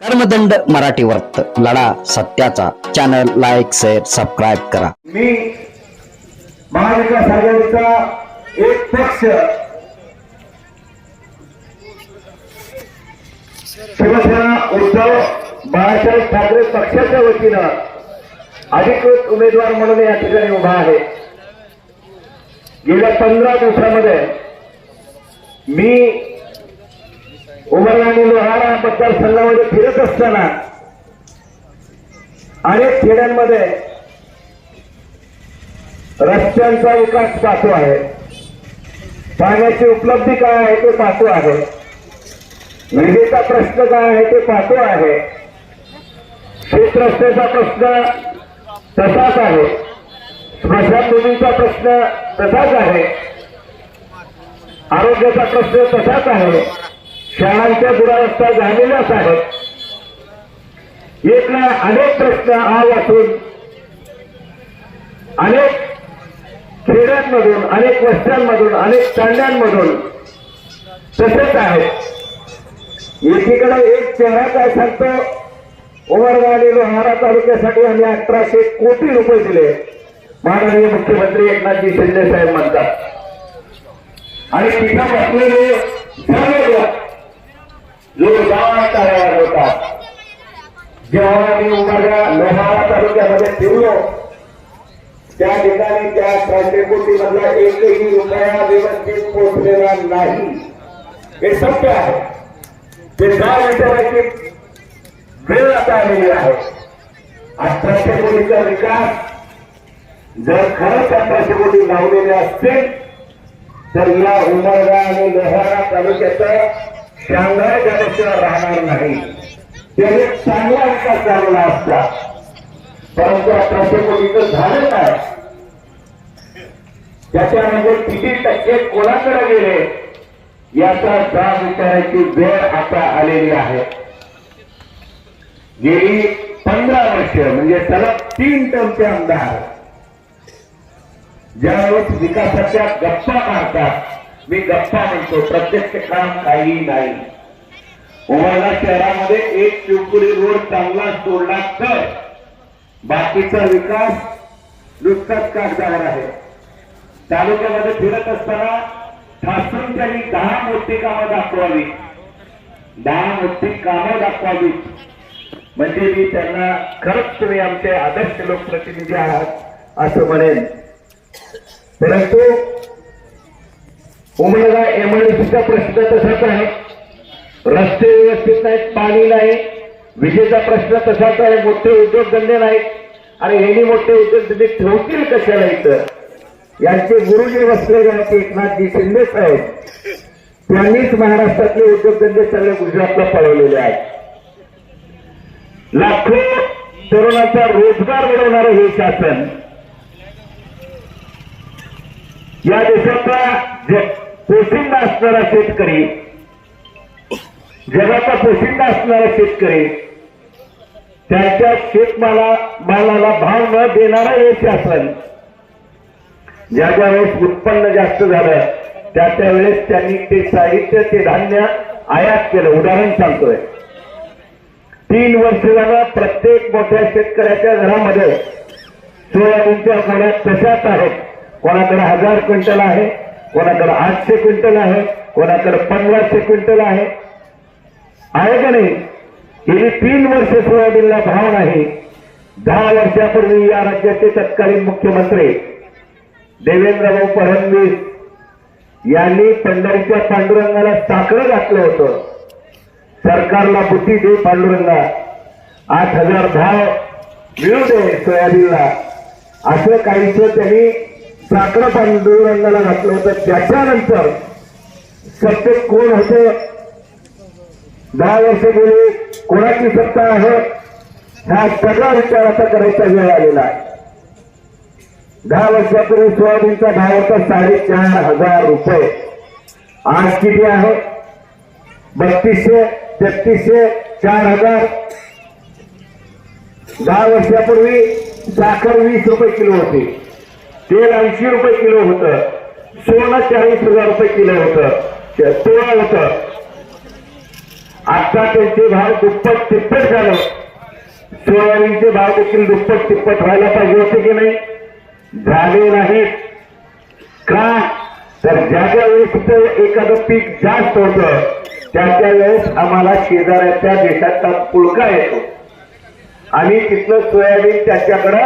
कर्मदंड मराठी वर्त लढा सत्याचा. चॅनल लाईक शेअर सबस्क्राईब करा. मी महाविकास आघाडीचा एक पक्ष. शिवसेना उद्धव बाळासाहेब ठाकरे पक्षाच्या वतीनं अधिकृत उमेदवार म्हणून या ठिकाणी उभा आहे. गेल्या पंधरा दिवसामध्ये मी उमर आणि लोहारा मतदारसंघामध्ये फिरत असताना अनेक खेड्यांमध्ये रस्त्यांचा विकास पाहतो आहे. पाण्याची उपलब्धी काय आहे ते पाहतो आहे. विजेचा प्रश्न काय आहे ते पाहतो आहे. शेतरस्त्याचा प्रश्न तसाच आहे. स्मशानभूमीचा प्रश्न तसाच आहे. आरोग्याचा प्रश्न तसाच आहे. शाळांच्या दुरावस्था झालेल्याच आहेत ना अनेक प्रश्न आज वाचून अनेक खेड्यांमधून अनेक वस्त्यांमधून अनेक तांड्यांमधून तसेच आहे एकीकडे एक चेहरा काय सांगतो उमरगा लोहारा तालुक्यासाठी आम्ही अठराशे कोटी रुपये दिले. माननीय मुख्यमंत्री एकनाथजी शिंदे साहेब म्हणतात. आणि तिथं बसलेले सर्व जोरदार जो तयार होतात जेव्हा मी उमरगा लोहारा तालुक्यामध्ये फिरलो त्या ठिकाणी त्या त्र्याऐंशी कोटी मधला एकही रुपया व्यवस्थित पोहोचलेला नाही. हे सत्य आहे. ते गाव विचारायची वेळ आता आलेली आहे. अठराशे कोटीचा विकास जर खरंच अठराशे कोटी लावलेले असतील तर या उमरगा आणि लोहारा तालुक्याचं शांघाय झाल्याशिवाय राहणार नाही. त्याने चांगला विकास झालेला असता. परंतु अठराशे कोटीचं झालं काय? त्याच्यामध्ये किती टक्के कोणाकडे गेले? याचा जाब विचारायची वेळ आता आलेली आहे. गेली पंधरा वर्ष म्हणजे सलग तीन टर्मचे आमदार. ज्यावेळेस विकासाच्या गप्पा मारतात मी गप्पा म्हणतो प्रत्यक्ष काम काही नाही. उमरला शहरामध्ये एक चिवपुरी रोड चांगला सोडला तर बाकीचा विकास नुकताच कागदावर आहे. तालुक्यामध्ये फिरत असताना ठासून त्यांनी दहा मोठी कामं दाखवावी. दहा मोठी कामं दाखवावी. म्हणजे मी त्यांना खरंच तुम्ही आमचे आदर्श लोकप्रतिनिधी आहात असं म्हणेन. परंतु उमरगा एमआयडीसीचा प्रश्न तसाच आहे. रस्ते व्यवस्थित नाहीत पाणी नाही. विजेचा प्रश्न तसाच आहे. मोठे उद्योगधंदे नाहीत. आणि यांनी मोठे उद्योगधंदे ठेवतील कशाला इथं? यांचे गुरुजी वसलेले आहेत एकनाथजी शिंदे साहेब. त्यांनीच महाराष्ट्रातले उद्योगधंदे सगळे गुजरातला पळवलेले आहेत. लाखो तरुणाचा रोजगार मिळवणारं हे शासन. या देशाचा पोशिंदा असणारा शेतकरी. जगाचा पोशिंदा असणारा शेतकरी. त्यांच्या शेतमाला मालाला भाव न देणारा हे शासन. ज्या ज्या वेळेस उत्पन्न जास्त झालं त्या त्यावेळेस त्यांनी ते साहित्य ते धान्य आयात केलं. उदाहरण सांगतोय. तीन वर्ष झालं प्रत्येक मोठ्या शेतकऱ्याच्या घरामध्ये सोयाबीनच्या गोण्यात तशाच आहेत. कोणाकडे हजार क्विंटल आहे कोणाकडे आठशे क्विंटल आहे कोणाकडे पंधराशे क्विंटल आहे. आहे का नाही? गेली तीन वर्ष सोयाबीनला भाव नाही. दहा वर्षापूर्वी या राज्याचे तत्कालीन मुख्यमंत्री देवेंद्रभाऊ फडणवीस यांनी पंढरीच्या पांडुरंगाला साखर घातलं होतं. सरकारला बुद्धी दे पांडुरंगा. आठ हजार भाव मिळू दे सोयाबीनला. असं काहीच त्यांनी साखर पांडुरंगाला घातलं होतं. त्याच्यानंतर सत्तेत कोण होते? दहा वर्ष कोणाची सत्ता आहे? हा सगळा विचार आता करायचा वेळ आलेला आहे. दहा वर्षापूर्वी सोयाबीनचा भाव होता साडेचार हजार रुपये. आज किती आहे? बत्तीसशे तेहतीसशे चार हजार. दहा वर्षापूर्वी साखर वीस रुपये किलो होती. तेल ऐंशी रुपये किलो होतं. सोनं चाळीस हजार रुपये किलो होतं. सोळा होतं. आता त्यांचे भाव दुप्पट तिप्पट झाले. सोयाबीनचे भाव देखील दुप्पट तिप्पट व्हायला पाहिजे होते की नाही? झाले नाहीत. का? तर ज्या ज्या वेळेस तिथं एखादं पीक जास्त होतं त्या त्या वेळेस आम्हाला शेजाऱ्याच्या देशाचा पुळका येतो. आणि तिथलं सोयाबीन त्याच्याकडं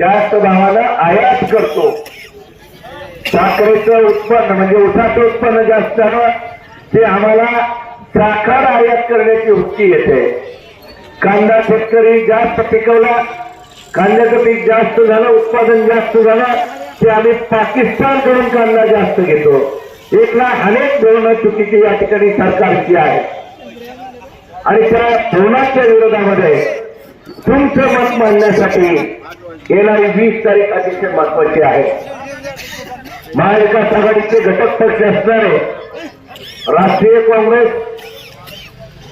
जास्त भावाला आयात करतो. साखरेचं उत्पन्न म्हणजे उसाचं उत्पन्न जास्त झालं ते आम्हाला साखर आयात करण्याची वृत्ती येते. कांदा शेतकरी जास्त पिकवला कांद्याचं पीक जास्त झालं उत्पादन जास्त झालं ते आम्ही पाकिस्तानकडून कांदा जास्त घेतो. एकला अनेक धोरणं चुकीची या ठिकाणी सरकारची आहे आणि त्या धोरणाच्या विरोधामध्ये तुमचं मत मांडण्यासाठी गेल्या वीस तारीख अतिशय महत्वाची आहे. महाविकास आघाडीचे घटक पक्ष असणारे राष्ट्रीय काँग्रेस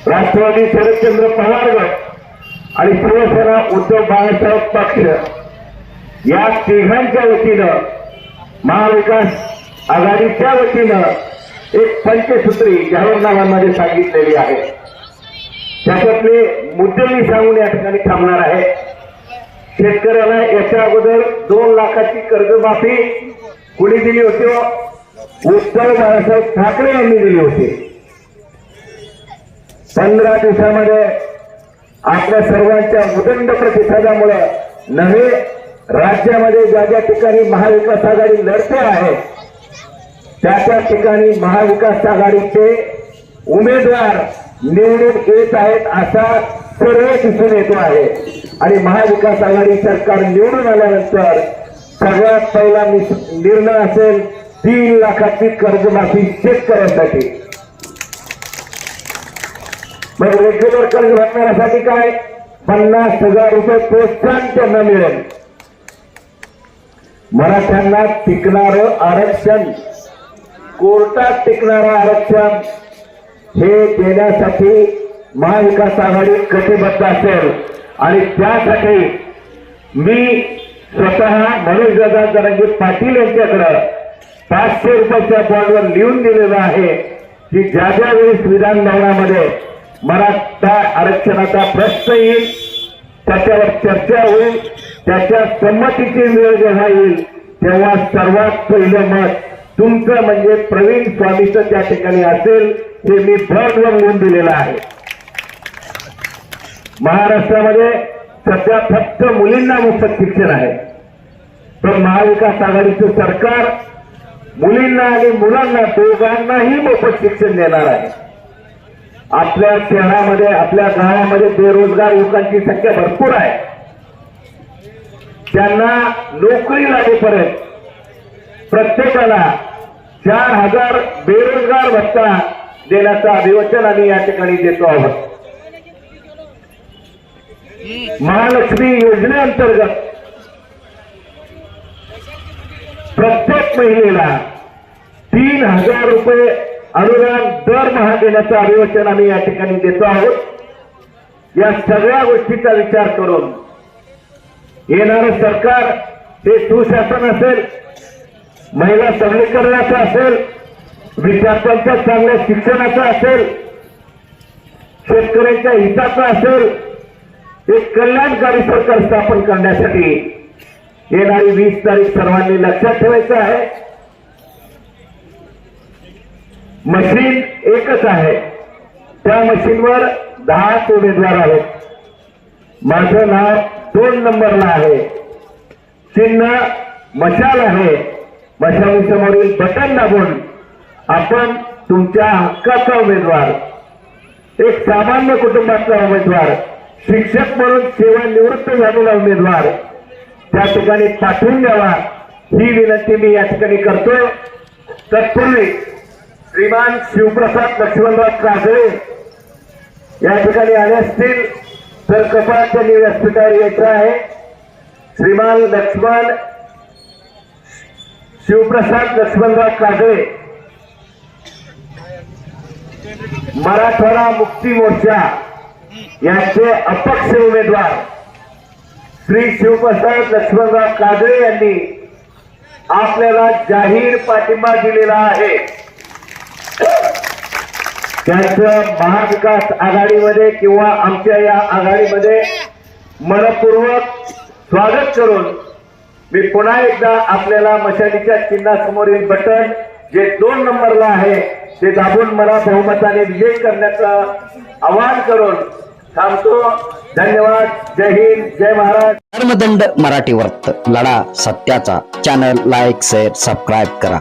राष्ट्रवादी शरदचंद्र पवार गट आणि शिवसेना उद्धव बाळासाहेब पक्ष या तिघांच्या वतीनं महाविकास आघाडीच्या वतीनं एक पंचसूत्री जाहीरनाम्यामध्ये सांगितलेली आहे. त्याच्यातले मुद्दे मी सांगून या ठिकाणी थांबणार आहे. शेतकऱ्याला याच्या अगोदर दोन लाखाची कर्जमाफी कुणी दिली होती? उद्धव बाळासाहेब ठाकरे यांनी दिली होती. पंधरा दिवसामध्ये आपल्या सर्वांच्या उदंड प्रतिसादामुळे नव्हे राज्यामध्ये ज्या ज्या ठिकाणी महाविकास आघाडी लढते आहे त्या त्या ठिकाणी महाविकास आघाडीचे उमेदवार निवडून येत आहेत असा सर्व दिसून येतो आहे. आणि महाविकास आघाडी सरकार निवडून आल्यानंतर सगळ्यात पहिला निर्णय असेल तीन लाखाची कर्जमाफी शेतकऱ्यांसाठी. मग रेग्युलर कर्ज भरण्यासाठी काय? पन्नास हजार रुपये प्रोत्साहन त्यांना मिळेल. मराठ्यांना टिकणार आरक्षण. कोर्टात टिकणारं आरक्षण. हे देण्यासाठी महाविकास आघाडी कटिबद्ध असेल. आणि त्यासाठी मी स्वतः मनोज दादा पाटील यांच्याकडं पाचशे रुपयाच्या बॉन्डवर लिहून दिलेलं आहे की ज्या ज्या वेळेस विधानभवनामध्ये मराठा आरक्षणाचा प्रश्न येईल त्याच्यावर चर्चा होईल त्याच्या संमतीची वेळ जेव्हा येईल तेव्हा सर्वात पहिलं मत तुमचं म्हणजे प्रवीण स्वामीचं त्या ठिकाणी असेल हे मी भरभर लिहून दिलेलं आहे. महाराष्ट्रामध्ये सध्या फक्त मुलींना मोफत शिक्षण आहे. पण महाविकास आघाडीचं सरकार मुलींना आणि मुलांना दोघांनाही मोफत शिक्षण देणार आहे. आपल्या शहरामध्ये आपल्या गावामध्ये बेरोजगार युवकांची संख्या भरपूर आहे. त्यांना नोकरी लागेपर्यंत प्रत्येकाला चार हजार बेरोजगार भत्ता देण्याचं अभिवचन आम्ही या ठिकाणी देतो आहोत. महालक्ष्मी योजनेअंतर्गत प्रत्येक महिलेला तीन हजार रुपये अनुदान दरमहा देण्याचं अभिवचन आम्ही या ठिकाणी देतो आहोत. या सगळ्या गोष्टीचा विचार करून येणारं सरकार हे सुशासन असेल महिला सबलीकरणाचं असेल विद्यार्थ्यांच्या चांगल्या शिक्षणाचं असेल शेतकऱ्यांच्या हिताचं असेल एक कल्याणकारी सरकार स्थापन करण्यासाठी येणारी वीस तारीख सर्वांनी लक्षात ठेवायचं आहे. मशीन एकच आहे. त्या मशीनवर दहाच उमेदवार आहेत. माझं नाव दोन नंबरला आहे. चिन्ह मशाल आहे. मशालीसमोरील बटन दाबून आपण तुमच्या हक्काचा उमेदवार एक सामान्य कुटुंबातला उमेदवार शिक्षक म्हणून सेवानिवृत्त झालेला उमेदवार. त्या ठिकाणी पाठवून द्यावा. ही विनंती मी या ठिकाणी करतो तत्पूर्वी श्रीमान शिवप्रसाद लक्ष्मणराव काजळे या ठिकाणी आले असतील. तर कपाळाच्या त्यांनी व्यासपीठावर यायचं आहे. श्रीमान लक्ष्मण शिवप्रसाद लक्ष्मणराव काजळे. मराठवाडा मुक्ती मोर्चा. यांचे अपक्ष उमेदवार. श्री शिवप्रसाद लक्ष्मणराव काजळे यांनी आपल्याला जाहीर पाठिंबा दिलेला आहे. त्यांचं महाविकास आघाडीमध्ये किंवा आमच्या या आघाडीमध्ये मनपूर्वक स्वागत करून मी पुन्हा एकदा आपल्याला मशालीच्या चिन्हासमोरील बटन जे दोन नंबरला आहे ते दाबून मला बहुमताने विजय करण्याचं आवाहन करून थांबतो. धन्यवाद. जय हिंद. जय महाराज. धर्मदंड मराठी वर्त लढा सत्याचा. चॅनल लाईक शेअर सबस्क्राईब करा.